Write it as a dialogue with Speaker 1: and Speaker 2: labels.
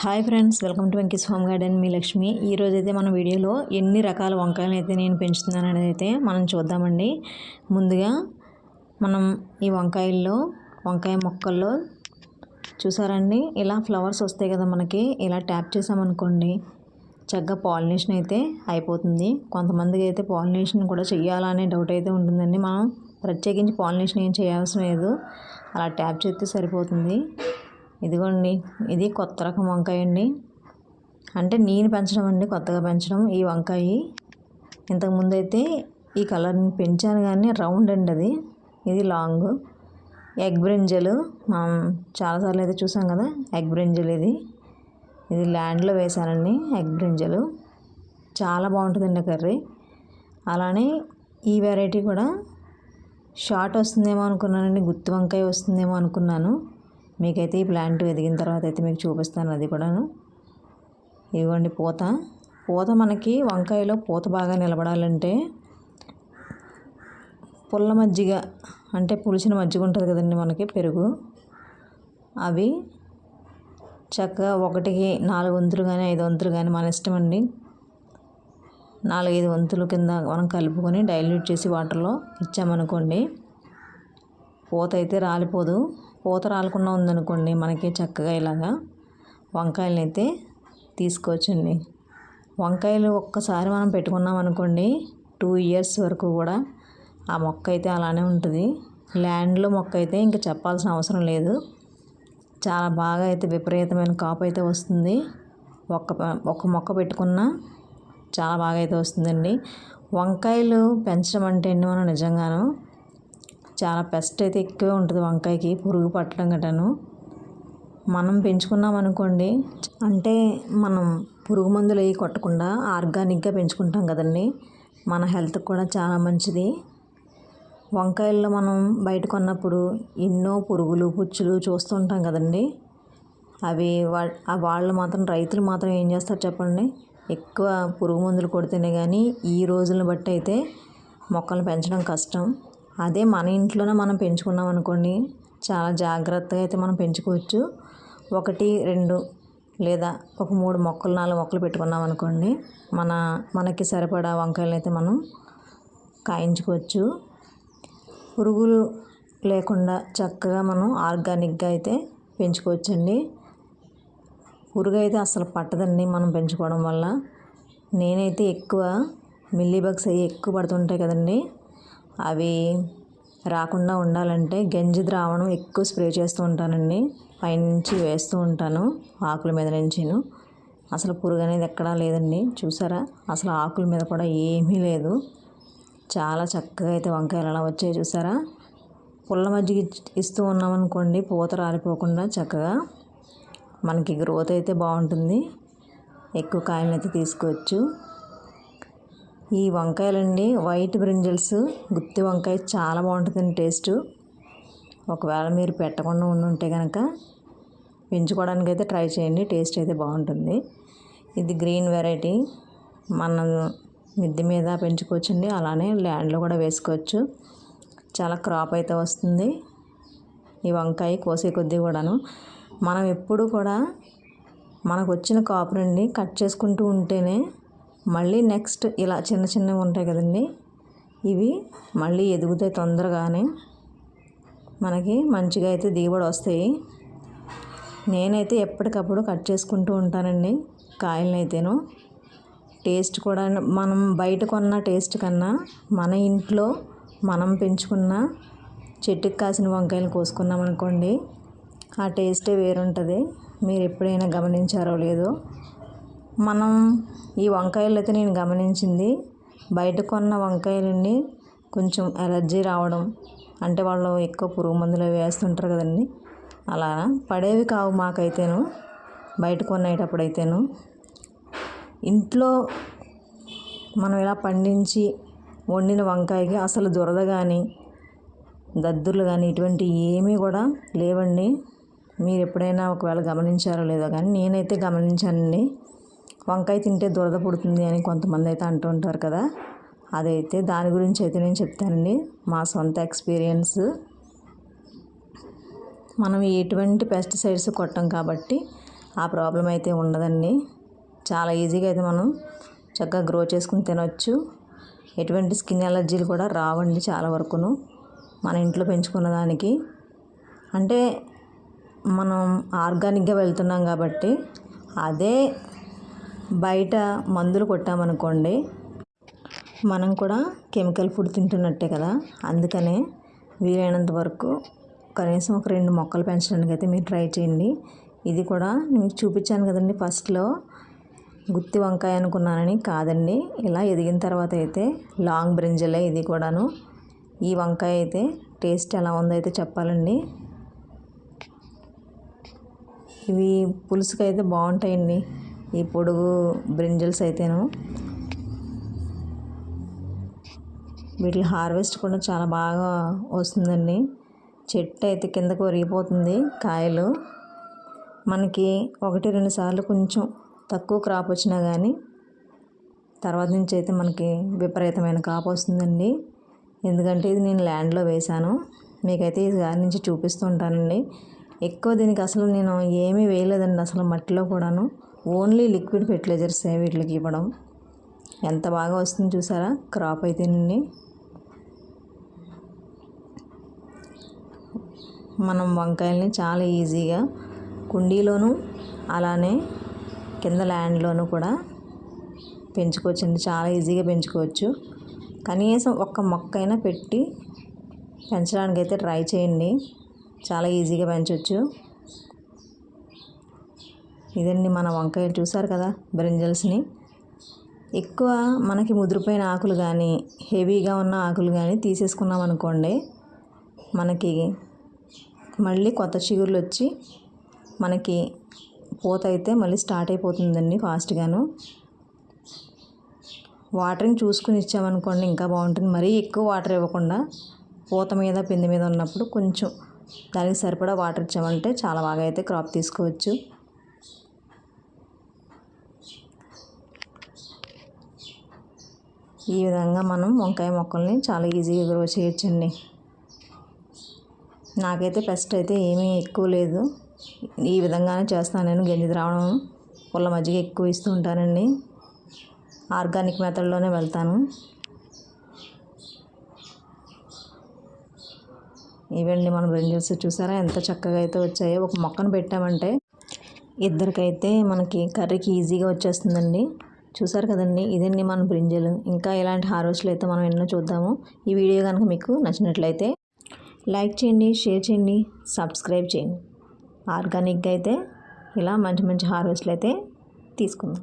Speaker 1: Hi friends welcome to Venky's home garden. మీ లక్ష్మి. ఈరోజు అయితే మన వీడియోలో ఎన్ని రకాల వంకాయలు అయితే నేను పెంచుతున్నాను అనేది అయితే మనం చూద్దామండి. ముందుగా మనం ఈ వంకాయల్లో వంకాయ మొక్కల్లో చూసారండి? ఇలా ఫ్లవర్స్ వస్తాయి కదా మనకి. ఇలా ట్యాప్ చేసామనుకోండి చక్కగా పాలినేషన్ అయితే అయిపోతుంది. కొంతమందికి అయితే పాలినేషన్ కూడా చెయ్యాలనే డౌట్ అయితే ఉంటుందండి. మనం ప్రత్యేకించి పాలినేషన్ ఏం చేయాల్సిన లేదు. అలా ట్యాప్ చేస్తే సరిపోతుంది. ఇదిగోండి ఇది కొత్త రకం వంకాయ అండి. అంటే నేను పెంచడం అండి కొత్తగా పెంచడం ఈ వంకాయ. ఇంతకుముందు అయితే ఈ కలర్ని పెంచాను కానీ రౌండ్ అండి అది. ఇది లాంగ్. ఎగ్ బ్రింజలు మనం చాలాసార్లు అయితే చూసాం కదా ఎగ్ బ్రింజలు ఇది. ఇది ల్యాండ్లో వేశానండి ఎగ్ బ్రింజలు. చాలా బాగుంటుందండి కర్రీ. అలానే ఈ వెరైటీ కూడా షార్ట్ వస్తుందేమో అనుకున్నానండి గుత్తి వంకాయ వస్తుందేమో అనుకున్నాను. మీకైతే ఈ ప్లాంట్ ఎదిగిన తర్వాత అయితే మీకు చూపిస్తాను అది కూడాను. ఇదిగోండి పూత. పూత మనకి వంకాయలో పూత బాగా నిలబడాలంటే పుల్ల మజ్జిగ అంటే పులిసిన మజ్జిగ ఉంటుంది కదండి మనకి పెరుగు. అవి చక్కగా ఒకటికి నాలుగు వంతులు కానీ ఐదు వంతులు కానీ మన ఇష్టం అండి. నాలుగైదు వంతులు కింద మనం కలుపుకొని డైల్యూట్ చేసి వాటర్లో ఇచ్చామనుకోండి పూత అయితే రాలిపోదు. పూత రాలకుండా ఉందనుకోండి మనకి చక్కగా ఇలాగా వంకాయలను అయితే తీసుకోవచ్చండి. వంకాయలు ఒక్కసారి మనం పెట్టుకున్నాం అనుకోండి టూ ఇయర్స్ వరకు కూడా ఆ మొక్క అయితే అలానే ఉంటుంది. ల్యాండ్లో మొక్క అయితే ఇంకా చెప్పాల్సిన అవసరం లేదు. చాలా బాగా అయితే విపరీతమైన కాపు అయితే వస్తుంది. ఒక్క ఒక్క మొక్క పెట్టుకున్నా చాలా బాగా అయితే వస్తుందండి. వంకాయలు పెంచడం అంటే అండి మనం నిజంగాను చాలా పెస్ట్ అయితే ఎక్కువే ఉంటుంది వంకాయకి పురుగు పట్టడం గటను మనం పెంచుకున్నాం అనుకోండి అంటే మనం పురుగు మందులు అవి కొట్టకుండా ఆర్గానిక్గా పెంచుకుంటాం కదండి. మన హెల్త్కి కూడా చాలా మంచిది. వంకాయల్లో మనం బయట కొన్నప్పుడు ఎన్నో పురుగులు పుచ్చులు చూస్తుంటాం కదండి. అవి వాళ్ళు మాత్రం రైతులు మాత్రం ఏం చేస్తారు చెప్పండి? ఎక్కువ పురుగు మందులు కొడితేనే కానీ ఈ రోజులను బట్టి అయితే మొక్కలు పెంచడం కష్టం. అదే మన ఇంట్లోనే మనం పెంచుకున్నాం అనుకోండి చాలా జాగ్రత్తగా అయితే మనం పెంచుకోవచ్చు. ఒకటి రెండు లేదా ఒక మూడు మొక్కలు నాలుగు మొక్కలు పెట్టుకున్నాం అనుకోండి మన మనకి సరిపడా వంకాయలు అయితే మనం కాయించుకోవచ్చు. పురుగులు లేకుండా చక్కగా మనం ఆర్గానిక్గా అయితే పెంచుకోవచ్చండి. పురుగు అయితే అసలు పట్టదండి మనం పెంచుకోవడం వల్ల. నేనైతే ఎక్కువ మిల్లీ బగ్స్ అవి ఎక్కువ పడుతుంటాయి కదండి. అవి రాకుండా ఉండాలంటే గంజి ద్రావణం ఎక్కువ స్ప్రే చేస్తూ ఉంటానండి. పైనుంచి వేస్తూ ఉంటాను ఆకుల మీద నుంచిను. అసలు పురుగు అనేది ఎక్కడా లేదండి. చూసారా? అసలు ఆకుల మీద కూడా ఏమీ లేదు. చాలా చక్కగా అయితే వంకాయలు అలా వచ్చాయి చూసారా? పుల్ల మజ్జిగ ఇస్తూ ఉన్నామనుకోండి పూత రాలిపోకుండా చక్కగా మనకి గ్రోత్ అయితే బాగుంటుంది. ఎక్కువ కాయలను అయితే తీసుకోవచ్చు. ఈ వంకాయలండి వైట్ బ్రింజల్స్. గుత్తి వంకాయ చాలా బాగుంటుందండి టేస్ట్. ఒకవేళ మీరు పెట్టకుండా ఉంటే కనుక పెంచుకోవడానికి అయితే ట్రై చేయండి టేస్ట్ అయితే బాగుంటుంది. ఇది గ్రీన్ వెరైటీ. మనం మిద్దె మీద పెంచుకోవచ్చండి అలానే ల్యాండ్లో కూడా వేసుకోవచ్చు. చాలా క్రాప్ అయితే వస్తుంది. ఈ వంకాయ కోసే కొద్దీ కూడాను. మనం ఎప్పుడు కూడా మనకు వచ్చిన కాపు నుండి కట్ చేసుకుంటూ ఉంటేనే మళ్ళీ నెక్స్ట్ ఇలా చిన్న చిన్నవి ఉంటాయి కదండి. ఇవి మళ్ళీ ఎదుగుతాయి తొందరగానే. మనకి మంచిగా అయితే దిగుబడి వస్తాయి. నేనైతే ఎప్పటికప్పుడు కట్ చేసుకుంటూ ఉంటానండి కాయలనైతేను. టేస్ట్ కూడా మనం బయట కొన్న టేస్ట్ కన్నా మన ఇంట్లో మనం పెంచుకున్న చెట్టుకి కాసిన వంకాయలు కోసుకున్నాం అనుకోండి ఆ టేస్టే వేరుంటుంది. మీరు ఎప్పుడైనా గమనించారో లేదో. మనం ఈ వంకాయలు అయితే నేను గమనించింది. బయట కొన్న వంకాయలన్నీ కొంచెం ఎలర్జీ రావడం అంటే వాళ్ళు ఎక్కువ పురుగు మందులు వేస్తుంటారు కదండి. అలా పడేవి కావు మాకైతేను బయట కొనేటప్పుడు అయితేను ఇంట్లో మనం ఇలా పండించి వండిన వంకాయకి అసలు దురద కానీ దద్దుర్లు కానీ ఇటువంటి ఏమీ కూడా లేవండి. మీరు ఎప్పుడైనా ఒకవేళ గమనించారో లేదో కానీ నేనైతే గమనించానండి. వంకాయ తింటే దురద పుడుతుంది అని కొంతమంది అయితే అంటూ ఉంటారు కదా. అదైతే దాని గురించి అయితే నేను చెప్తానండి. మా సొంత ఎక్స్పీరియన్స్. మనం ఎటువంటి పెస్టిసైడ్స్ కొట్టం కాబట్టి ఆ ప్రాబ్లం అయితే ఉండదండి. చాలా ఈజీగా అయితే మనం చక్కగా గ్రో చేసుకుని తినొచ్చు. ఎటువంటి స్కిన్ ఎలర్జీలు కూడా రావండి చాలా వరకును. మన ఇంట్లో పెంచుకున్న దానికి. అంటే మనం ఆర్గానిక్గా వెళ్తున్నాం కాబట్టి అదే బయట మందులు కొట్టామనుకోండి మనం కూడా కెమికల్ ఫుడ్ తింటున్నట్టే కదా. అందుకనే వీలైనంత వరకు కనీసం ఒక రెండు మొక్కలు పెంచడానికి అయితే మీరు ట్రై చేయండి. ఇది కూడా మీకు చూపించాను కదండి ఫస్ట్లో. గుత్తి వంకాయ అనుకున్నానని కాదండి. ఇలా ఎదిగిన తర్వాత అయితే లాంగ్ బ్రింజలే ఇది కూడాను. ఈ వంకాయ అయితే టేస్ట్ ఎలా ఉందో అయితే చెప్పాలండి. ఇవి పులుసుకైతే అయితే బాగుంటాయండి. ఈ పొడుగు బ్రింజల్స్ అయితేను. వీటి హార్వెస్ట్ కూడా చాలా బాగా వస్తుందండి. చెట్టు అయితే కిందకు ఒరిగిపోతుంది కాయలు. మనకి ఒకటి రెండు సార్లు కొంచెం తక్కువ క్రాప్ వచ్చినా కానీ తర్వాత నుంచి అయితే మనకి విపరీతమైన కాపు వస్తుందండి. ఎందుకంటే ఇది నేను ల్యాండ్లో వేశాను. మీకైతే ఇది గారి నుంచి చూపిస్తూ ఉంటానండి. ఎక్కువ దీనికి అసలు నేను ఏమీ వేయలేదండి అసలు మట్టిలో కూడాను. ఓన్లీ లిక్విడ్ ఫెర్టిలైజర్స్ వీటికి ఇవ్వడం. ఎంత బాగా వస్తుంది చూసారా? క్రాప్ అయితేనండి మనం వంకాయల్ని చాలా ఈజీగా కుండీలోను అలానే కింద ల్యాండ్లోనూ కూడా పెంచుకోవచ్చండి చాలా ఈజీగా పెంచుకోవచ్చు. కనీసం ఒక్క మొక్క అయినా పెట్టి పెంచడానికైతే ట్రై చేయండి. చాలా ఈజీగా పెంచవచ్చు ఇదండి మన వంకాయలు చూసారు కదా బ్రింజల్స్ని. ఎక్కువ మనకి ముదిరిపోయిన ఆకులు కానీ హెవీగా ఉన్న ఆకులు కానీ తీసేసుకున్నాం అనుకోండి మనకి మళ్ళీ కొత్త చిగుర్లు వచ్చి మనకి పూత అయితే మళ్ళీ స్టార్ట్ అయిపోతుందండి ఫాస్ట్గాను. వాటరింగ్ చూసుకుని ఇచ్చామనుకోండి ఇంకా బాగుంటుంది. మరీ ఎక్కువ వాటర్ ఇవ్వకుండా పూత మీద పిండి మీద ఉన్నప్పుడు కొంచెం దానికి సరిపడా వాటర్ ఇచ్చామంటే చాలా బాగా అయితే క్రాప్ తీసుకోవచ్చు. ఈ విధంగా మనం వంకాయ మొక్కల్ని చాలా ఈజీగా గ్రో చేయొచ్చండి. నాకైతే పెస్ట్ అయితే ఏమీ ఎక్కువ లేదు. ఈ విధంగానే చేస్తాను నేను. గంజి ద్రావణం పుల్ల మజ్జిగ ఎక్కువ ఇస్తూ ఉంటానండి. ఆర్గానిక్ మెథడ్లోనే వెళ్తాను. ఇవండి మనం బ్రింజల్స్. చూసారా ఎంత చక్కగా అయితే వచ్చాయో. ఒక మొక్కను పెట్టామంటే ఇద్దరికైతే మనకి కర్రీకి ఈజీగా వచ్చేస్తుందండి. చూసారు కదండి? ఇదండి మన బ్రింజలు. ఇంకా ఇలాంటి హార్వెస్ట్లు అయితే మనం ఎన్నో చూద్దాము ఈ వీడియో కనుక మీకు నచ్చినట్లయితే లైక్ చేయండి షేర్ చేయండి సబ్స్క్రైబ్ చేయండి. ఆర్గానిక్గా అయితే ఇలా మంచి మంచి హార్వెస్ట్లు అయితే తీసుకుందాం.